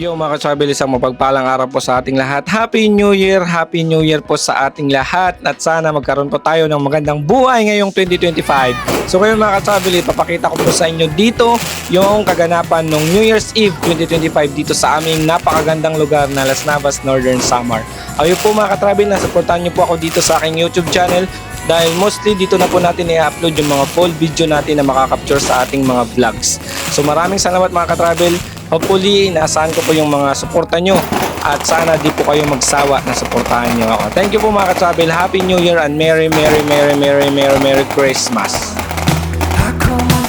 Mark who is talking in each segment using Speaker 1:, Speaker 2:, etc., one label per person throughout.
Speaker 1: Yo mga ka-travel, isang mapagpalang araw po sa ating lahat. Happy New Year! Happy New Year po sa ating lahat at sana magkaroon po tayo ng magandang buhay ngayong 2025. So ngayon mga ka-travel, ipapakita ko po sa inyo dito yung kaganapan ng New Year's Eve 2025 dito sa aming napakagandang lugar na Las Navas, Northern Samar. Ayun po mga ka-travel, nasuportahan niyo po ako dito sa aking YouTube channel dahil mostly dito na po natin i-upload yung mga full video natin na makakapture sa ating mga vlogs. So maraming salamat mga ka-travel. Hopefully, naasahan ko po yung mga suporta nyo at sana di po kayo magsawa na suportahan nyo ako. Thank you po mga ka-travel. Happy New Year and Merry, Merry, Merry, Merry, Merry, Merry Christmas.
Speaker 2: I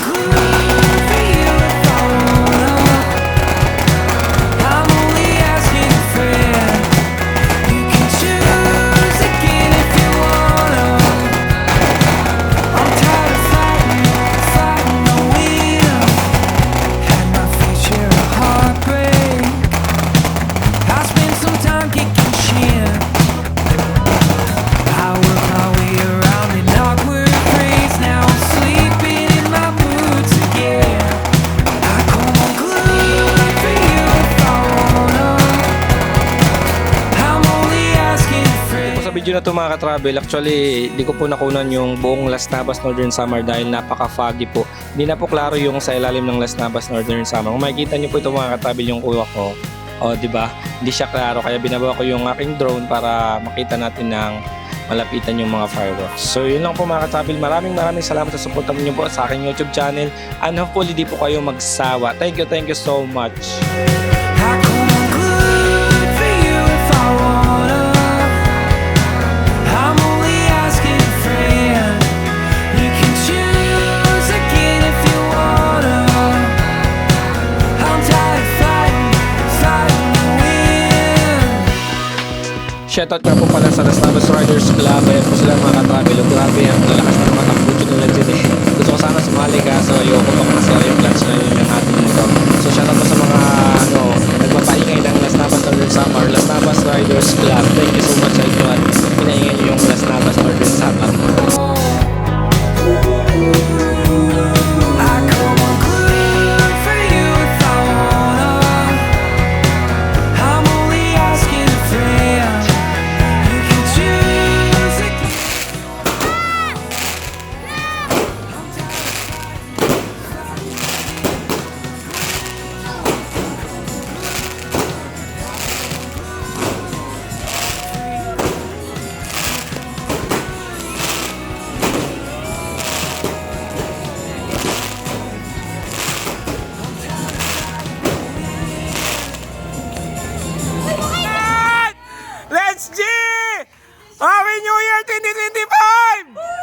Speaker 1: video na to mga ka-travel, actually, di ko po nakunan yung buong Las Navas Northern Summer dahil napaka-foggy po. Hindi na po klaro yung sa ilalim ng Las Navas Northern Summer. Kung makikita niyo po ito mga ka-travel yung kuha ko, o di ba? Hindi siya klaro kaya binabawa ko yung aking drone para makita natin ng malapitan yung mga fireworks. So yun lang po mga ka-travel. Maraming maraming salamat sa suporta niyo po sa aking YouTube channel and hopefully di po kayo magsawa. Thank you, thank you so much. Shoutout nga po pala sa Las Navas Riders Club. Ayan po sila mga ka-travel. Grabe, ang lalakas na matakbo nila dyan eh. Gusto ko sana sumali kaso ayoko pa kasi yung plans na yun yung ating ito. So shoutout po sa mga ano, nagpapaingay ng Las Northern Summer, Las Riders Club. Thank Happy New Year 2025! Woo!